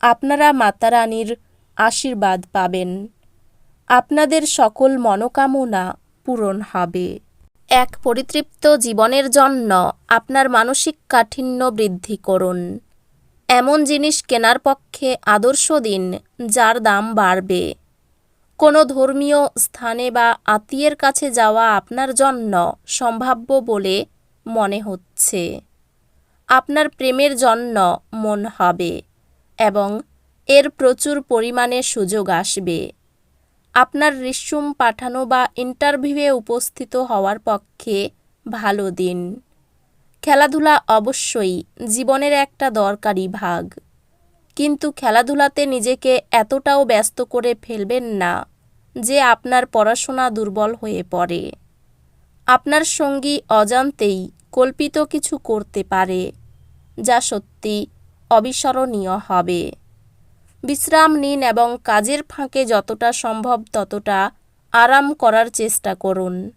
আপনারা মাতারানীর আশীর্বাদ পাবেন। আপনাদের সকল মনোকামনা পূরণ হবে। এক পরিতৃপ্ত জীবনের জন্য আপনার মানসিক কাঠিন্য বৃদ্ধি করুন। এমন জিনিস কেনার পক্ষে আদর্শ দিন, যার দাম বাড়বে। কোনো ধর্মীয় স্থানে বা আত্মীয়ের কাছে যাওয়া আপনার জন্য সম্ভাব্য বলে মনে হচ্ছে। আপনার প্রেমের জন্য মন হবে। এবং এর প্রচুর পরিমাণে সুযোগ আসবে। আপনার রিস্যুম পাঠানো বা ইন্টারভিউয়ে উপস্থিত হওয়ার পক্ষে ভালো দিন। খেলাধুলা অবশ্যই জীবনের একটা দরকারি ভাগ। কিন্তু খেলাধুলাতে নিজেকে এতটাও ব্যস্ত করে ফেলবেন না যে আপনার পড়াশোনা দুর্বল হয়ে পড়ে। আপনার সঙ্গী অজান্তেই কল্পিত কিছু করতে পারে, যা সত্যি অবিস্মরণীয় হবে। বিশ্রাম নিন এবং কাজের ফাঁকে যতটা সম্ভব ততটা আরাম করার চেষ্টা করুন।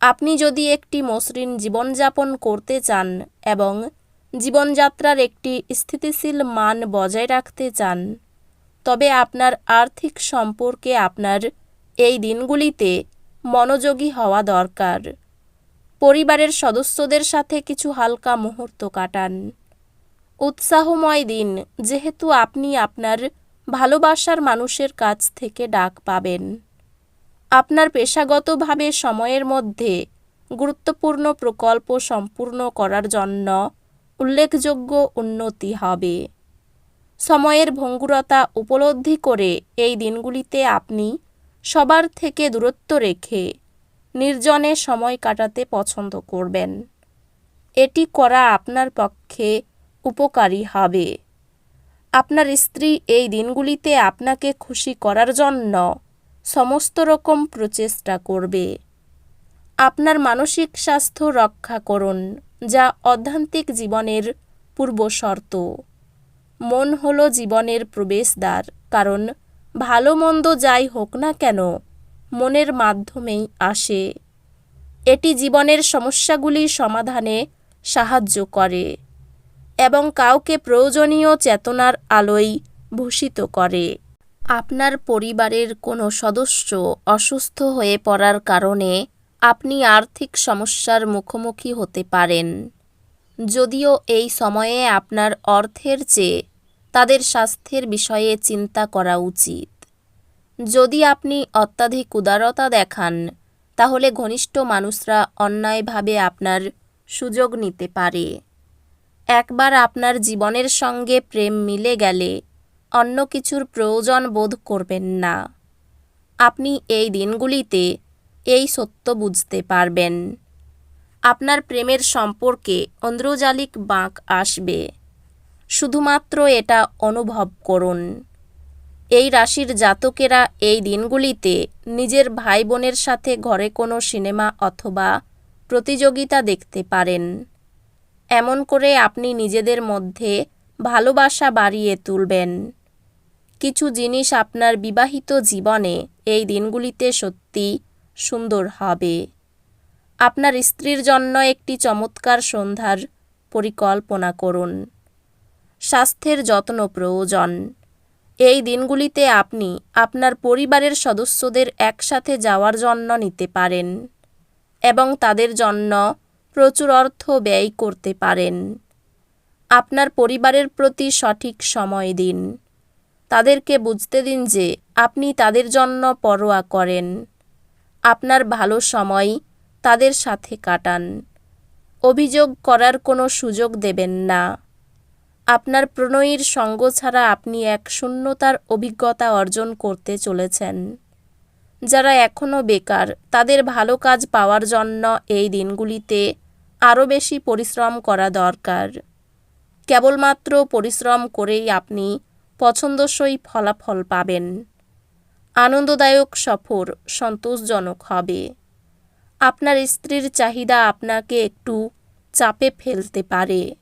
আপনি যদি একটি মসৃণ জীবনযাপন করতে চান এবং জীবনযাত্রার একটি স্থিতিশীল মান বজায় রাখতে চান, তবে আপনার আর্থিক সম্পর্কে আপনার এই দিনগুলিতে মনোযোগী হওয়া দরকার। পরিবারের সদস্যদের সাথে কিছু হালকা মুহূর্ত কাটান। উৎসাহময় দিন, যেহেতু আপনি আপনার ভালোবাসার মানুষের কাছ থেকে ডাক পাবেন। আপনার পেশাগতভাবে সময়ের মধ্যে গুরুত্বপূর্ণ প্রকল্প সম্পূর্ণ করার জন্য উল্লেখযোগ্য উন্নতি হবে। সময়ের ভঙ্গুরতা উপলব্ধি করে এই দিনগুলিতে আপনি সবার থেকে দূরত্ব রেখে নির্জনে সময় কাটাতে পছন্দ করবেন। এটি করা আপনার পক্ষে উপকারী হবে। আপনার স্ত্রী এই দিনগুলিতে আপনাকে খুশি করার জন্য সমস্ত রকম প্রচেষ্টা করবে। আপনার মানসিক স্বাস্থ্য রক্ষা করুন, যা অধ্যান্তিক জীবনের পূর্বশর্ত মন হল জীবনের প্রবেশদ্বার, কারণ ভালো মন্দ যাই হোক না কেন, মনের মাধ্যমেই আসে। এটি জীবনের সমস্যাগুলি সমাধানে সাহায্য করে। এবং কাউকে প্রয়োজনীয় চেতনার আলোয় ভূষিত করে। আপনার পরিবারের কোনো সদস্য অসুস্থ হয়ে পড়ার কারণে আপনি আর্থিক সমস্যার মুখোমুখি হতে পারেন। যদিও এই সময়ে আপনার অর্থের চেয়ে তাদের স্বাস্থ্যের বিষয়ে চিন্তা করা উচিত। যদি আপনি অত্যাধিক উদারতা দেখান, তাহলে ঘনিষ্ঠ মানুষরা অন্যায়ভাবে আপনার সুযোগ নিতে পারে। একবার আপনার জীবনের সঙ্গে প্রেম মিলে গেলে অন্য কিছুর প্রয়োজন বোধ করবেন না। আপনি এই দিনগুলিতে এই সত্য বুঝতে পারবেন। আপনার প্রেমের সম্পর্কে অন্দ্রজালিক বাঁক আসবে। শুধুমাত্র এটা অনুভব করুন। এই রাশির জাতকেরা এই দিনগুলিতে নিজের ভাই বোনের সাথে ঘরে কোনো সিনেমা অথবা প্রতিযোগিতা দেখতে পারেন। এমন করে আপনি নিজেদের মধ্যে ভালোবাসা বাড়িয়ে তুলবেন। কিছু জিনিস আপনার বিবাহিত জীবনে এই দিনগুলিতে সত্যি সুন্দর হবে। আপনার স্ত্রীর জন্য একটি চমৎকার সন্ধ্যার পরিকল্পনা করুন। স্বাস্থ্যের যত্ন প্রয়োজন। এই দিনগুলিতে আপনি আপনার পরিবারের সদস্যদের একসাথে যাওয়ার জন্য নিতে পারেন এবং তাদের জন্য প্রচুর অর্থ ব্যয় করতে পারেন। আপনার পরিবারের প্রতি সঠিক সময় দিন। তাদেরকে বুঝতে দিন যে আপনি তাদের জন্য পরোয়া করেন। আপনার ভালো সময় তাদের সাথে কাটান। অভিযোগ করার কোনো সুযোগ দেবেন না। আপনার প্রণয়ীর সঙ্গ ছাড়া আপনি এক শূন্যতার অভিজ্ঞতা অর্জন করতে চলেছেন। যারা এখনও বেকার, তাদের ভালো কাজ পাওয়ার জন্য এই দিনগুলিতে আরও বেশি পরিশ্রম করা দরকার। কেবলমাত্র পরিশ্রম করেই আপনি পছন্দসই ফলাফল পাবেন। আনন্দদায়ক সফর, সন্তোষজনক হবে। আপনার স্ত্রীর চাহিদা আপনাকে একটু চাপে ফেলতে পারে।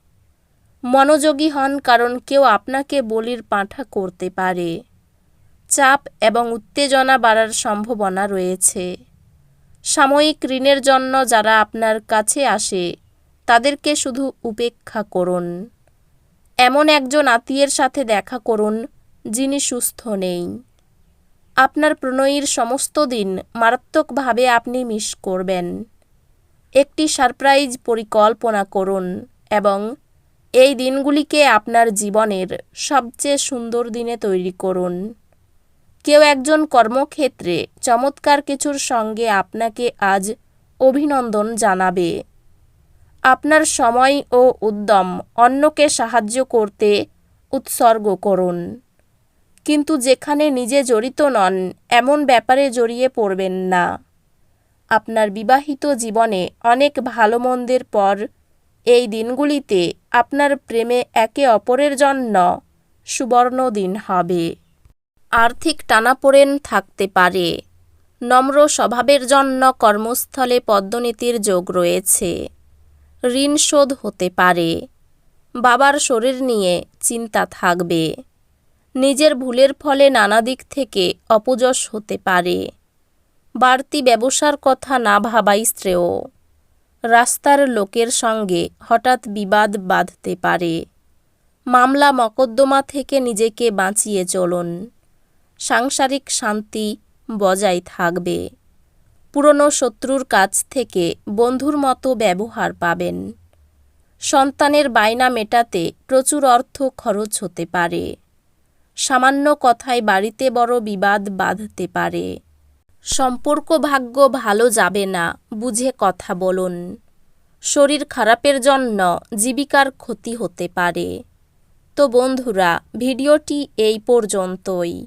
মনোযোগী হন কারণ কেউ আপনাকে বলির পাঁঠা করতে পারে। চাপ এবং উত্তেজনা বাড়ার সম্ভাবনা রয়েছে। সাময়িক ঋণের জন্য যারা আপনার কাছে আসে, তাদেরকে শুধু উপেক্ষা করুন। এমন একজন আত্মীয়ের সাথে দেখা করুন যিনি সুস্থ নেই। আপনার প্রণয়ীর সমস্ত দিন মারাত্মকভাবে আপনি মিস করবেন। একটি সারপ্রাইজ পরিকল্পনা করুন এবং এই দিনগুলিকে আপনার জীবনের সবচেয়ে সুন্দর দিনে তৈরি করুন। কেউ একজন কর্মক্ষেত্রে চমৎকার কিছুর সঙ্গে আপনাকে আজ অভিনন্দন জানাবে। আপনার সময় ও উদ্যম অন্যকে সাহায্য করতে উৎসর্গ করুন। কিন্তু যেখানে নিজে জড়িত নন, এমন ব্যাপারে জড়িয়ে পড়বেন না। আপনার বিবাহিত জীবনে অনেক ভালো মন্দের পর এই দিনগুলিতে আপনার প্রেমে একে অপরের জন্য সুবর্ণ দিন হবে। আর্থিক টানাপোড়েন থাকতে পারে। নম্র স্বভাবের জন্য কর্মস্থলে পদ্মনীতির যোগ রয়েছে। ঋণ শোধ হতে পারে। বাবার শরীর নিয়ে চিন্তা থাকবে। নিজের ভুলের ফলে নানা দিক থেকে অপযশ হতে পারে। বাড়তি ব্যবসার কথা না ভাবাই শ্রেয়। রাস্তার লোকের সঙ্গে হঠাৎ বিবাদ বাঁধতে পারে। মামলা মকদ্দমা থেকে নিজেকে বাঁচিয়ে চলুন। সাংসারিক শান্তি বজায় থাকবে। পুরনো শত্রুর কাছ থেকে বন্ধুর মতো ব্যবহার পাবেন। সন্তানের বায়না মেটাতে প্রচুর অর্থ খরচ হতে পারে। সামান্য কথায় বাড়িতে বড় বিবাদ বাঁধতে পারে। সম্পর্ক ভাগ্য ভালো যাবে না, বুঝে কথা বলুন। শরীর খারাপের জন্য জীবিকার ক্ষতি হতে পারে। তো বন্ধুরা, ভিডিওটি এই পর্যন্তই।